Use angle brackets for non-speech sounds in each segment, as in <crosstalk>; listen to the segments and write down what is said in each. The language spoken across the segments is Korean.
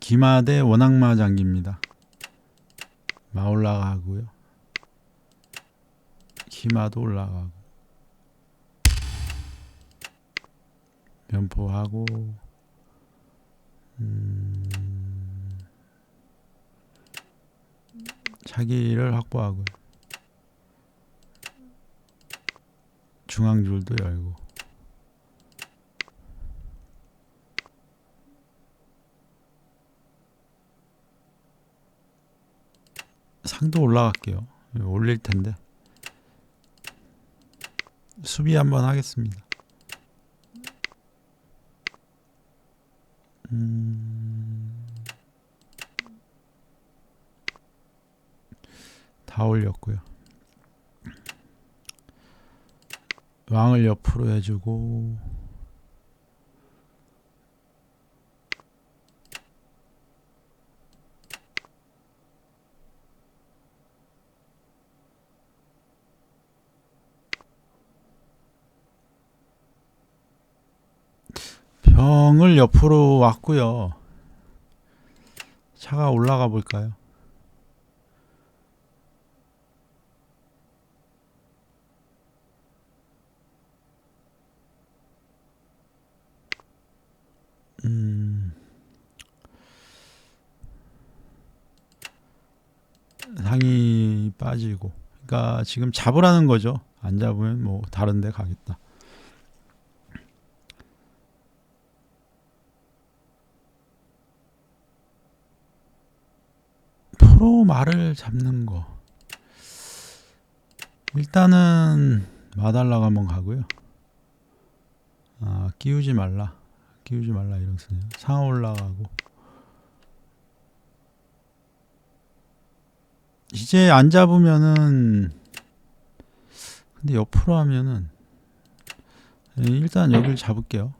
기마대 원악마 장기입니다. 마 올라가고요. 기마도 올라가고 면포하고 음, 차기를 확보하고요. 중앙줄도 열고 상도 올라갈게요. 올릴 텐데 수비 한번 하겠습니다. 음, 다 올렸고요. 왕을 옆으로 해주고 병을 옆으로 왔고요. 차가 올라가 볼까요? 음, 상이 빠지고, 그러니까 지금 잡으라는 거죠. 안 잡으면 뭐 다른 데 가겠다. 프로 말을 잡는 거. 일단은 마달라가 한번 가고요. 아, 끼우지 말라. 끼우지 말라 이런 쓰네요. 상하 올라가고. 이제 안 잡으면은 근데 옆으로 하면은 예, 일단 여기를 잡을게요.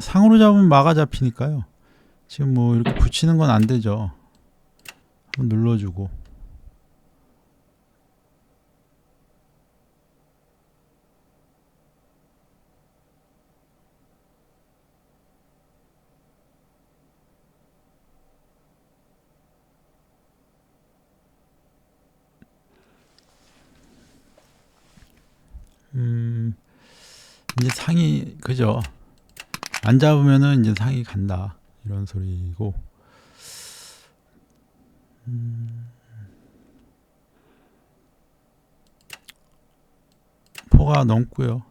상으로 잡으면 마가 잡히니까요. 지금 뭐 이렇게 붙이는 건 안 되죠. 한번 눌러주고. 음, 이제 상이 그죠? 안 잡으면은 이제 상이 간다 이런 소리고. 음, 포가 넘고요.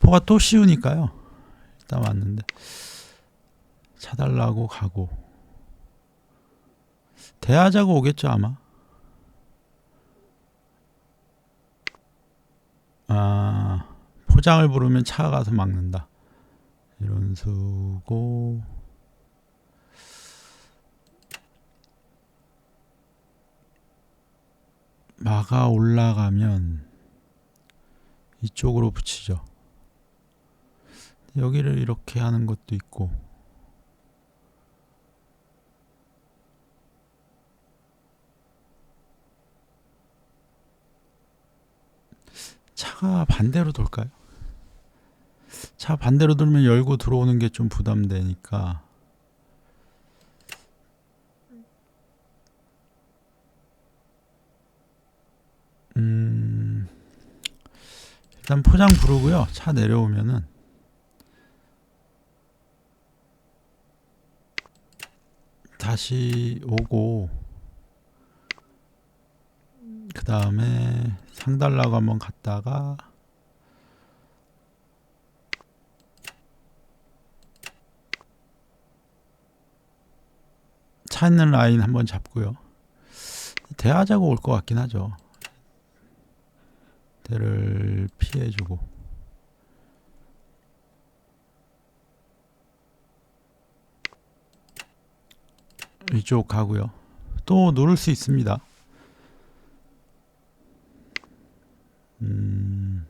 포가 또 씌우니까요. 일단 왔는데 차달라고 가고 대하자고 오겠죠 아마. 아 포장을 부르면 차가 가서 막는다. 이런 수고 마가 올라가면 이쪽으로 붙이죠. 여기를 이렇게 하는 것도 있고 차가 반대로 돌까요? 차 반대로 돌면 열고 들어오는 게 좀 부담되니까. 음 일단 포장 부르고요. 차 내려오면은. 다시 오고 그 다음에 상달라고 한번 갔다가 차 있는 라인 한번 잡고요. 대하자고 올 것 같긴 하죠. 대를 피해주고 이쪽 가고요. 또 누를 수 있습니다. 음.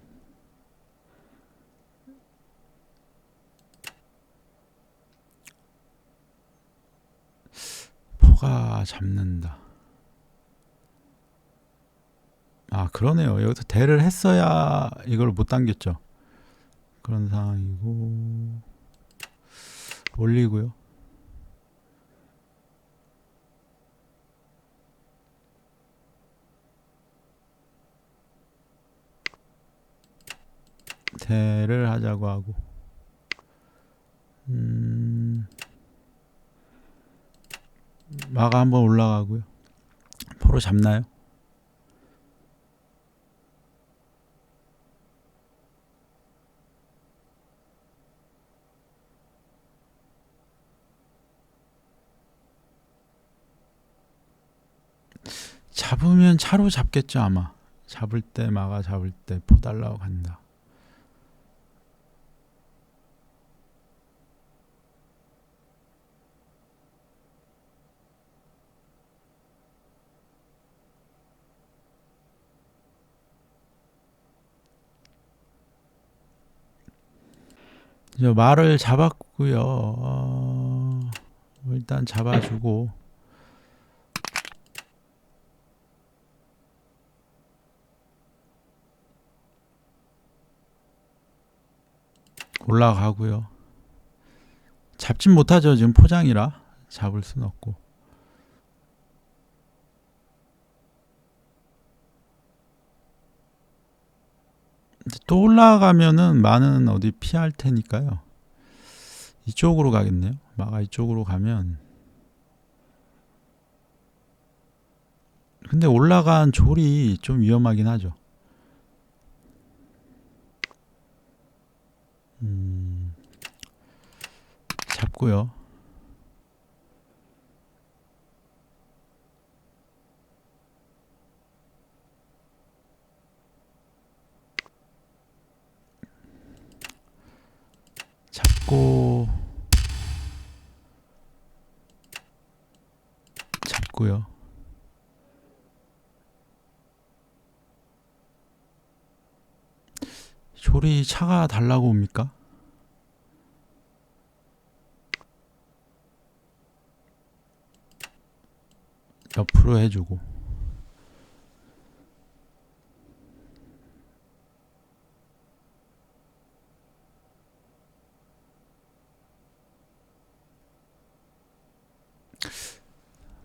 포가 잡는다. 아 그러네요. 여기서 대를 했어야 이걸 못 당겼죠. 그런 상황이고 올리고요. 대를 하자고 하고 음 마가 한번 올라가고요. 포로 잡나요? 잡으면 차로 잡겠죠 아마 잡을 때 마가 잡을 때 포 달라고 간다 이제 말을 잡았고요 어, 일단 잡아주고 올라가고요. 잡진 못하죠. 지금 포장이라 잡을 순 없고. 또 올라가면은 마는 어디 피할 테니까요. 이쪽으로 가겠네요. 마가 이쪽으로 가면 근데 올라간 졸이 좀 위험하긴 하죠. 음, 잡고요. 잡고 잡고요. 조리 차가 달라고 옵니까? 옆으로 해주고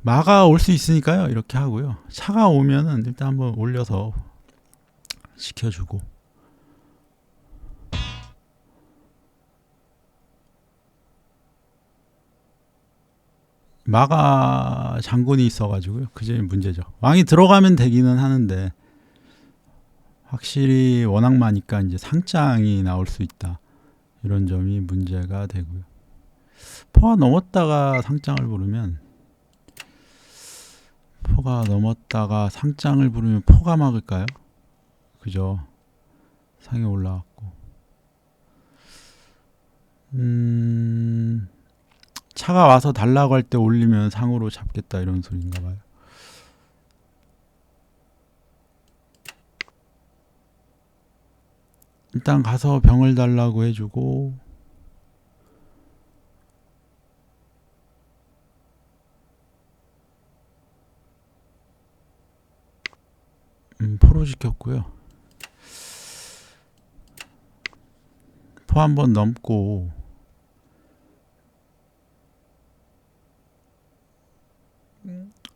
마가 올수 있으니까요 이렇게 하고요 차가 오면은 일단 한번 올려서 시켜주고 마가 장군이 있어가지고요. 그게 문제죠. 왕이 들어가면 되기는 하는데 확실히 워낙 많으니까 이제 상장이 나올 수 있다. 이런 점이 문제가 되고요. 포가 넘었다가 상장을 부르면 포가 넘었다가 상장을 부르면 포가 막을까요? 그죠? 상에 올라왔고 음... 차가 와서 달라고 할 때 올리면 상으로 잡겠다 이런 소리인가 봐요. 일단 가서 병을 달라고 해주고 음, 포로 시켰고요. 포 한 번 넘고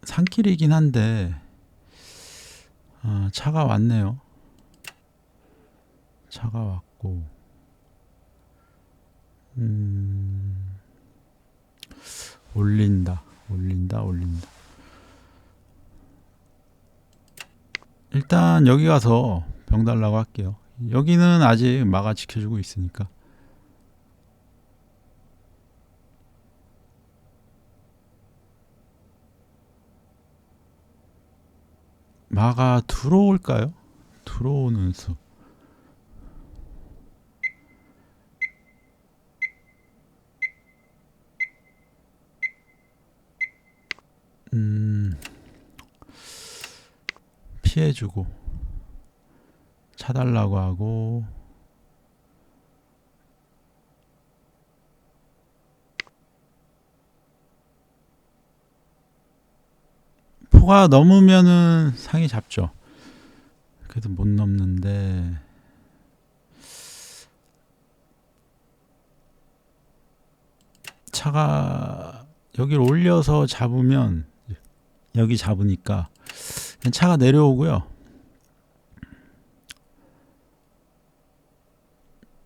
산길이긴 한데 아, 차가 왔네요. 차가 왔고 음, 올린다 올린다 올린다 일단 여기 가서 병 달라고 할게요 여기는 아직 마가 지켜주고 있으니까 마가 들어올까요? 들어오는 수. 피해주고 차달라고 하고 포가 넘으면은 상이 잡죠. 그래도 못 넘는데 차가 여기를 올려서 잡으면 여기 잡으니까 차가 내려오고요.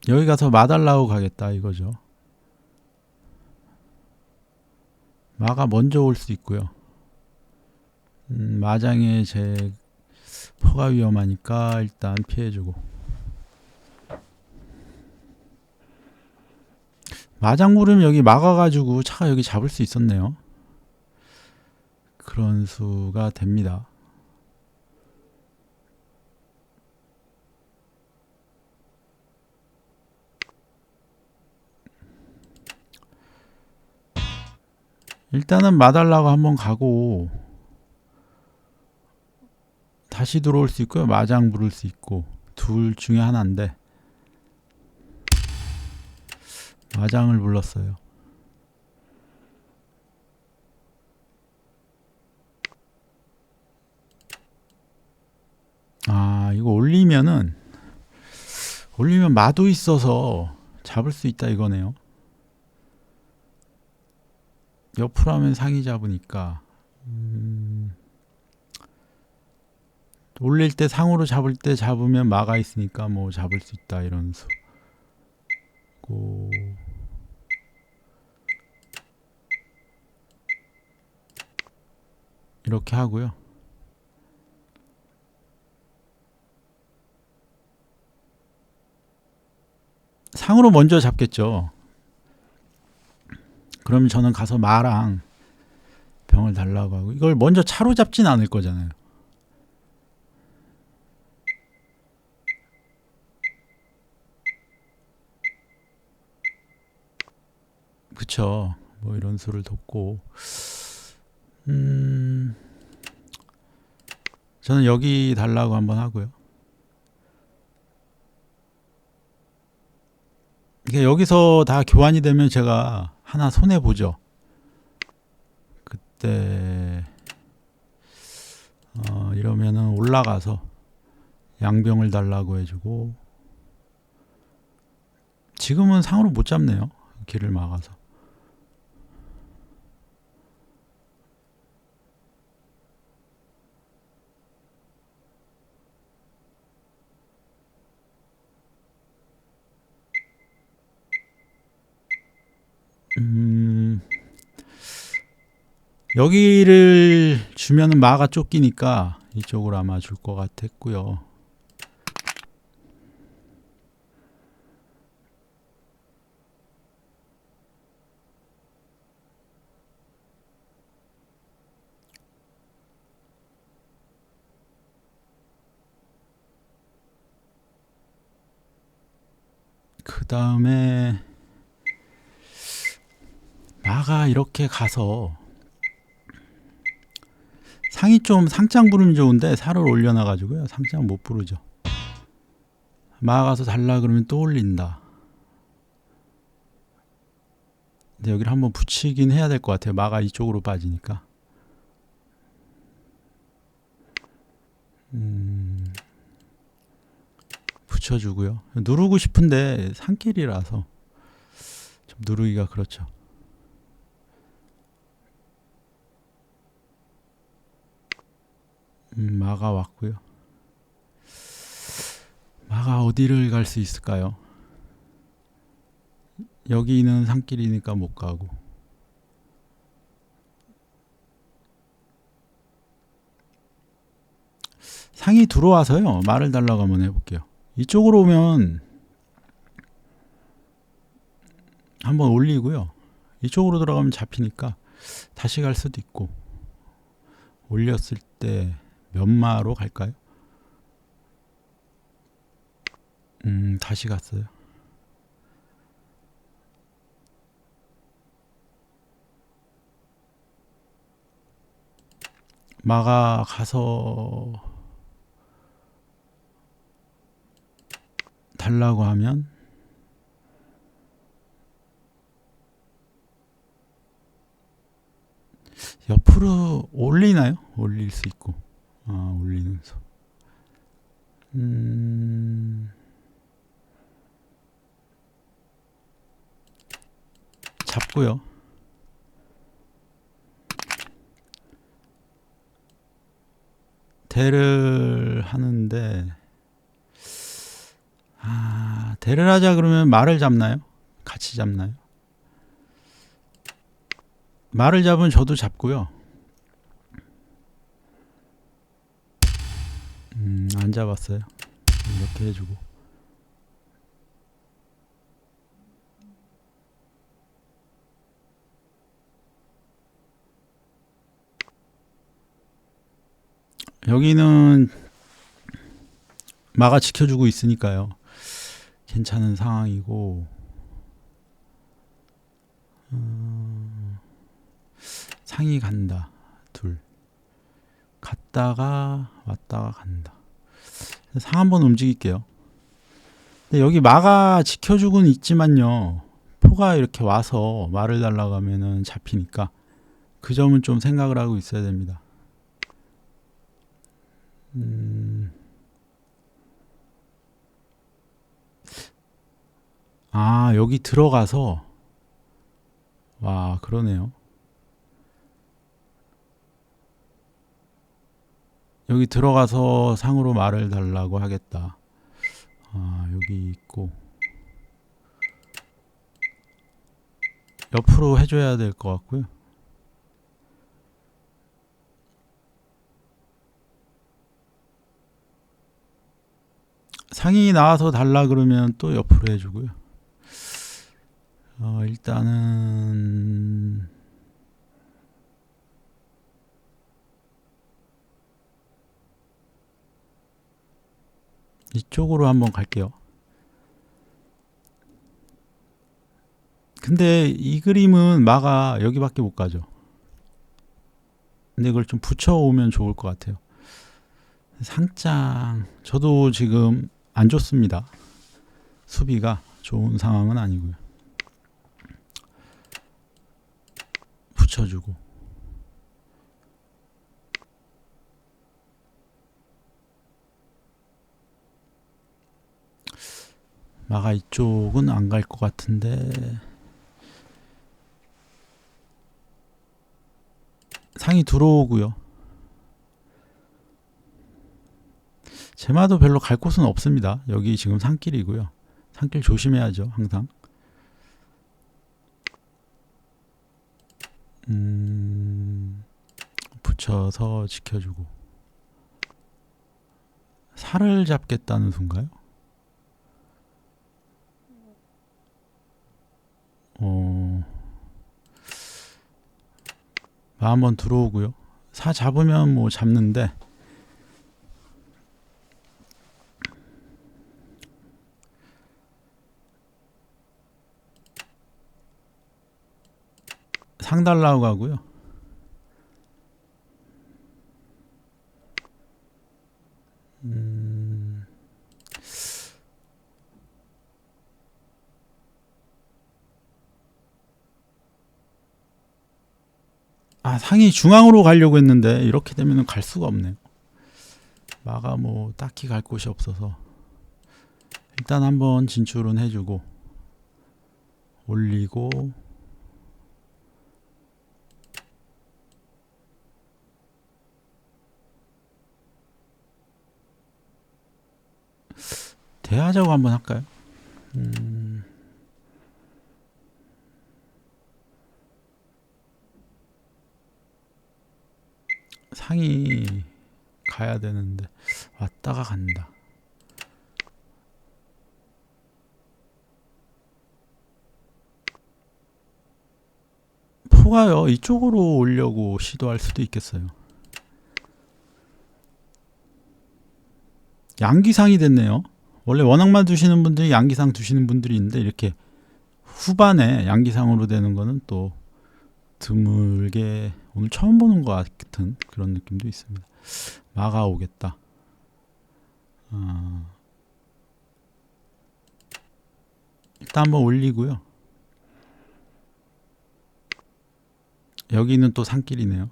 여기 가서 마달라고 가겠다 이거죠. 마가 먼저 올 수 있고요. 음, 마장에 제 포가 위험하니까 일단 피해주고 마장 부르면 여기 막아가지고 차가 여기 잡을 수 있었네요. 그런 수가 됩니다. 일단은 마달라고 한번 가고 다시 들어올 수 있고요. 마장 부를 수 있고 둘 중에 하나인데 마장을 불렀어요. 아 이거 올리면은 올리면 마도 있어서 잡을 수 있다 이거네요. 옆으로 하면 상이 잡으니까 음, 올릴 때 상으로 잡을 때 잡으면 마가 있으니까 뭐 잡을 수 있다 이런 수. 고 이렇게 하고요. 상으로 먼저 잡겠죠. 그러면 저는 가서 마랑 병을 달라고 하고 이걸 먼저 차로 잡진 않을 거잖아요. 그쵸. 뭐 이런 수를 돕고 음 저는 여기 달라고 한번 하고요. 이게 여기서 다 교환이 되면 제가 하나 손해 보죠. 그때 어, 이러면은 올라가서 양병을 달라고 해주고 지금은 상으로 못 잡네요. 길을 막아서. 음, 여기를 주면은 마가 쫓기니까 이쪽으로 아마 줄 것 같았고요. 그 다음에 마가 이렇게 가서 상이 좀 상장 부르면 좋은데 살을 올려놔가지고요. 상장 못 부르죠. 마 가서 달라 그러면 또 올린다. 근데 여기를 한번 붙이긴 해야 될 것 같아요. 마가 이쪽으로 빠지니까. 음, 붙여주고요. 누르고 싶은데 산길이라서 좀 누르기가 그렇죠 음, 마가 왔고요. 마가 어디를 갈 수 있을까요? 여기는 산길이니까 못 가고. 상이 들어와서요. 말을 달라고 한번 해볼게요. 이쪽으로 오면 한번 올리고요. 이쪽으로 들어가면 잡히니까 다시 갈 수도 있고 올렸을 때 몇 마로 갈까요? 음, 다시 갔어요. 마가 가서 달라고 하면 옆으로 올리나요? 올릴 수 있고. 아, 올리면서. 음. 잡고요. 대를 하는데 아, 대를 하자 그러면 말을 잡나요? 같이 잡나요? 말을 잡으면 저도 잡고요. 음, 안 잡았어요. 이렇게 해주고. 여기는 마가 지켜주고 있으니까요. 괜찮은 상황이고. 음, 상이 간다. 둘. 갔다가 왔다가 간다. 상 한번 움직일게요. 여기 마가 지켜주고는 있지만요. 포가 이렇게 와서 말을 달라고 하면은 잡히니까 그 점은 좀 생각을 하고 있어야 됩니다. 음. 아, 여기 들어가서 와, 그러네요. 여기 들어가서 상으로 말을 달라고 하겠다. 아, 여기 있고. 옆으로 해줘야 될 것 같고요. 상이 나와서 달라 그러면 또 옆으로 해주고요. 어, 일단은 이쪽으로 한번 갈게요. 근데 이 그림은 마가 여기밖에 못 가죠. 근데 이걸 좀 붙여오면 좋을 것 같아요. 상장 저도 지금 안 좋습니다. 수비가 좋은 상황은 아니고요. 붙여주고 마가 이쪽은 안 갈 것 같은데 상이 들어오고요. 제마도 별로 갈 곳은 없습니다. 여기 지금 산길이고요. 산길 조심해야죠, 항상. 음, 붙여서 지켜주고. 살을 잡겠다는 순가요? 어, 마 한번 들어오고요. 사 잡으면 뭐 잡는데 상 달라고 하고요. 아 상이 중앙으로 가려고 했는데 이렇게 되면 갈 수가 없네요. 마가 뭐 딱히 갈 곳이 없어서 일단 한번 진출은 해주고 올리고 대하자고 한번 할까요? 음, 상이 가야 되는데 왔다가 간다. 포가요 이쪽으로 오려고 시도할 수도 있겠어요. 양기상이 됐네요. 원래 원앙만 두시는 분들이 양기상 두시는 분들이 있는데 이렇게 후반에 양기상으로 되는 거는 또 드물게 오늘 처음 보는 것 같은 그런 느낌도 있습니다. 마가 오겠다. 어, 일단 한번 올리고요. 여기는 또 산길이네요.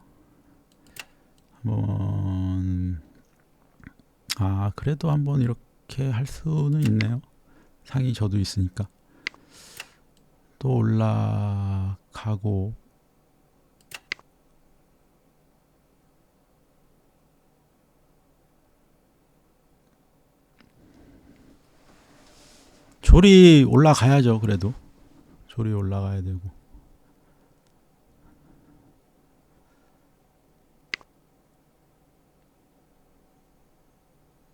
한번 아 그래도 한번 이렇게 할 수는 있네요. 상이 저도 있으니까 또 올라가고 조리 올라가야죠. 그래도 조리 올라가야 되고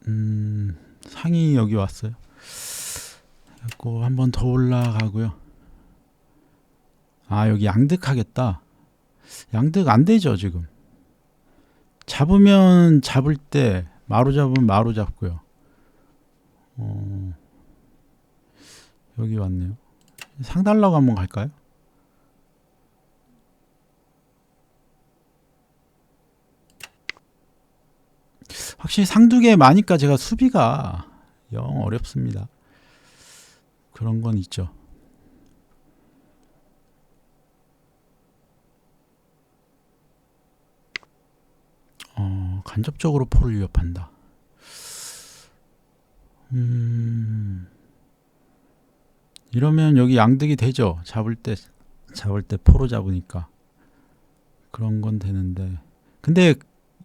음, 상이 여기 왔어요. 그래고 한번 더 올라가고요. 아, 여기 양득 하겠다. 양득 안 되죠, 지금. 잡으면 잡을 때, 마루 잡으면 마루 잡고요. 어, 여기 왔네요. 상 달라고 한번 갈까요? 확실히 상두개 많으니까 제가 수비가 영 어렵습니다. 그런 건 있죠. 어, 간접적으로 포를 위협한다. 음, 이러면 여기 양득이 되죠. 잡을 때, 잡을 때 포로 잡으니까. 그런 건 되는데. 근데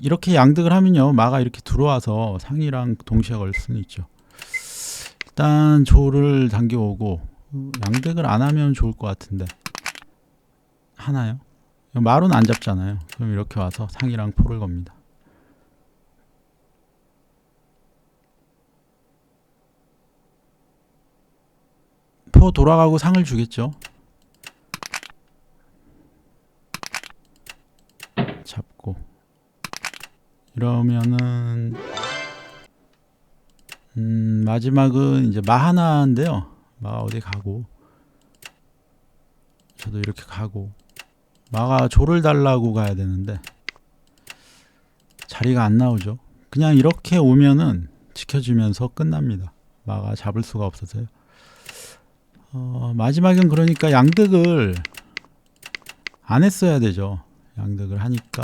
이렇게 양득을 하면요. 마가 이렇게 들어와서 상이랑 동시에 걸 수는 있죠. 일단 조를 당겨오고 양득을 안 하면 좋을 것 같은데 하나요? 마루는 안 잡잖아요. 그럼 이렇게 와서 상이랑 포를 겁니다. 포 돌아가고 상을 주겠죠. 잡고 이러면은 음, 마지막은 이제 마 하나인데요. 마가 어디 가고 저도 이렇게 가고 마가 조를 달라고 가야 되는데 자리가 안 나오죠. 그냥 이렇게 오면은 지켜주면서 끝납니다. 마가 잡을 수가 없어서요. 어, 마지막엔 그러니까 양득을 안 했어야 되죠. 양득을 하니까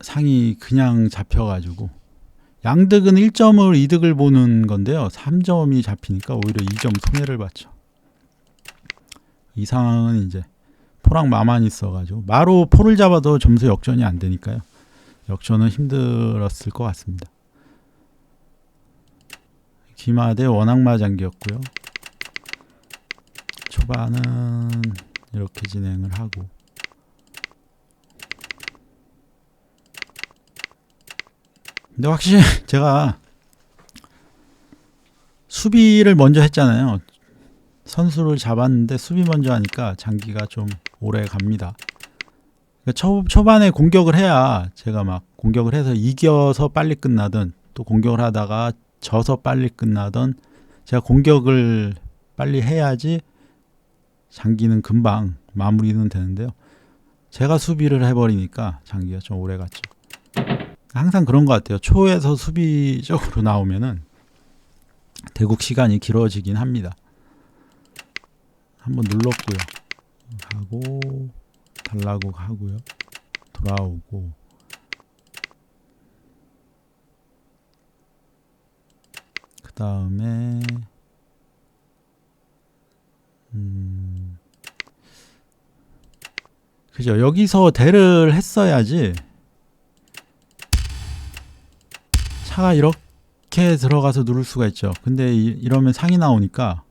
상이 그냥 잡혀가지고 양득은 1점을 이득을 보는 건데요. 3점이 잡히니까 오히려 2점 손해를 봤죠. 이 상황은 이제 포랑 마만 있어가지고 마로 포를 잡아도 점수 역전이 안 되니까요. 역전은 힘들었을 것 같습니다. 기마대 원악마 장기였고요. 초반은 이렇게 진행을 하고 근데 확실히 <laughs> 제가 수비를 먼저 했잖아요. 선수를 잡았는데 수비 먼저 하니까 장기가 좀 오래 갑니다. 그러니까 초, 초반에 공격을 해야 제가 막 공격을 해서 이겨서 빨리 끝나든 또 공격을 하다가 져서 빨리 끝나든 제가 공격을 빨리 해야지 장기는 금방 마무리는 되는데요. 제가 수비를 해버리니까 장기가 좀 오래 갔죠. 항상 그런 것 같아요. 초에서 수비적으로 나오면은 대국 시간이 길어지긴 합니다. 한번 눌렀고요. 가고 달라고 하고요. 돌아오고 그 다음에 음 그죠 여기서 대를 했어야지 차가 이렇게 들어가서 누를 수가 있죠. 근데 이, 러면 상이 나오니까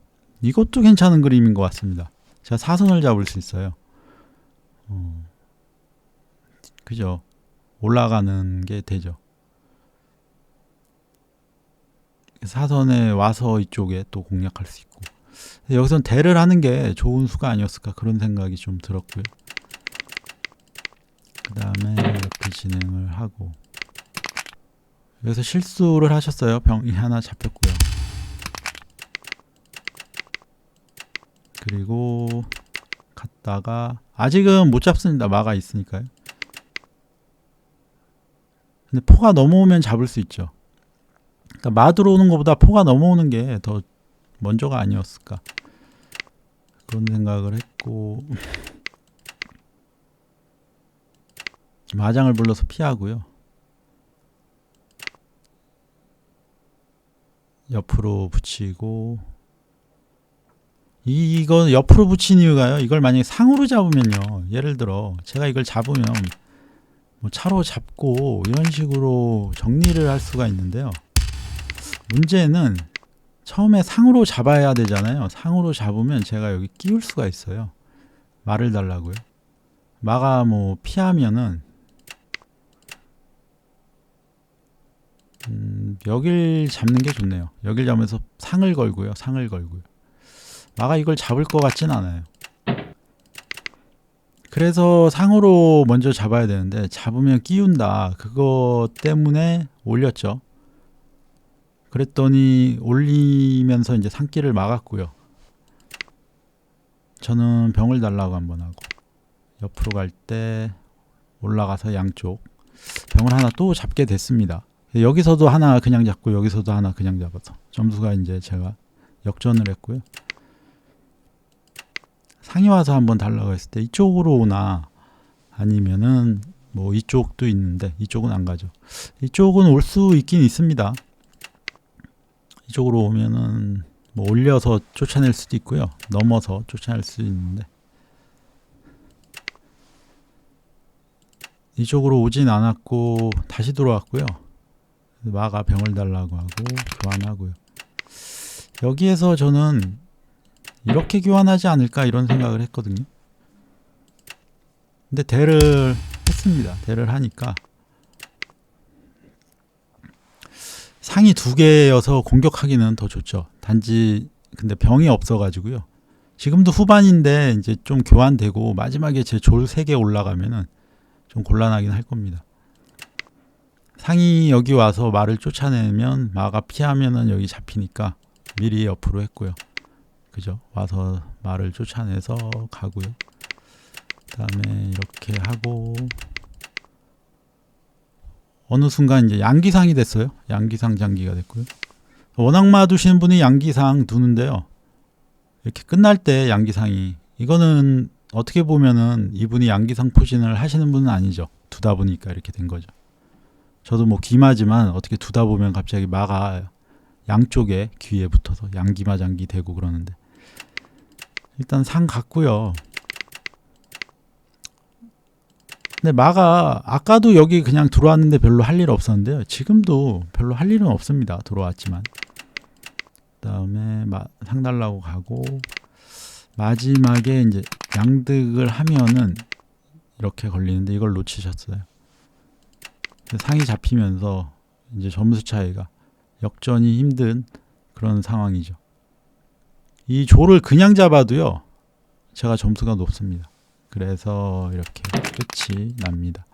이것도 괜찮은 그림인 것 같습니다. 제가 사선을 잡을 수 있어요. 어, 그죠? 올라가는 게 되죠. 사선에 와서 이쪽에 또 공략할 수 있고 여기선 대를 하는 게 좋은 수가 아니었을까 그런 생각이 좀 들었고요. 그 다음에 이렇게 진행을 하고 여기서 실수를 하셨어요. 병이 하나 잡혔고요. 그리고 갔다가 아직은 못 잡습니다. 마가 있으니까요. 근데 포가 넘어오면 잡을 수 있죠. 그러니까 마 들어오는 것보다 포가 넘어오는 게 더 먼저가 아니었을까 그런 생각을 했고 <laughs> 마장을 불러서 피하고요. 옆으로 붙이고 이, 이거 옆으로 붙인 이유가요. 이걸 만약에 상으로 잡으면요. 예를 들어 제가 이걸 잡으면 뭐 차로 잡고 이런 식으로 정리를 할 수가 있는데요. 문제는 처음에 상으로 잡아야 되잖아요. 상으로 잡으면 제가 여기 끼울 수가 있어요. 말을 달라고요. 마가 뭐 피하면은 음, 여길 잡는 게 좋네요. 여길 잡으면서 상을 걸고요. 상을 걸고요. 마가 이걸 잡을 것 같진 않아요. 그래서 상으로 먼저 잡아야 되는데 잡으면 끼운다. 그거 때문에 올렸죠. 그랬더니 올리면서 이제 상기를 막았고요. 저는 병을 달라고 한번 하고 옆으로 갈 때 올라가서 양쪽 병을 하나 또 잡게 됐습니다. 여기서도 하나 그냥 잡고 여기서도 하나 그냥 잡아서 점수가 이제 제가 역전을 했고요. 상이 와서 한번 달라고 했을 때 이쪽으로 오나 아니면은 뭐 이쪽도 있는데 이쪽은 안 가죠. 이쪽은 올 수 있긴 있습니다. 이쪽으로 오면은 뭐 올려서 쫓아낼 수도 있고요. 넘어서 쫓아낼 수 있는데 이쪽으로 오진 않았고 다시 들어왔고요. 마가 병을 달라고 하고 교환하고요. 여기에서 저는 이렇게 교환하지 않을까 이런 생각을 했거든요. 근데 대를 했습니다. 대를 하니까 상이 두 개여서 공격하기는 더 좋죠. 단지 근데 병이 없어가지고요. 지금도 후반인데 이제 좀 교환되고 마지막에 제졸세개 올라가면은 좀 곤란하긴 할 겁니다. 상이 여기 와서 말을 쫓아내면 마가 피하면은 여기 잡히니까 미리 옆으로 했고요. 그죠? 와서 말을 쫓아내서 가고요. 그 다음에 이렇게 하고 어느 순간 이제 양기상이 됐어요. 양기상 장기가 됐고요. 원악마 두시는 분이 양기상 두는데요. 이렇게 끝날 때 양기상이 이거는 어떻게 보면은 이분이 양기상 포진을 하시는 분은 아니죠. 두다 보니까 이렇게 된 거죠. 저도 뭐 기마지만 어떻게 두다 보면 갑자기 마가 양쪽에 귀에 붙어서 양기마 장기 되고 그러는데 일단 상 같고요. 근데 마가 아까도 여기 그냥 들어왔는데 별로 할 일 없었는데요. 지금도 별로 할 일은 없습니다. 들어왔지만. 그다음에 마, 상 달라고 가고 마지막에 이제 양득을 하면은 이렇게 걸리는데 이걸 놓치셨어요. 상이 잡히면서 이제 점수 차이가 역전이 힘든 그런 상황이죠. 이 조를 그냥 잡아도요. 제가 점수가 높습니다. 그래서 이렇게 끝이 납니다.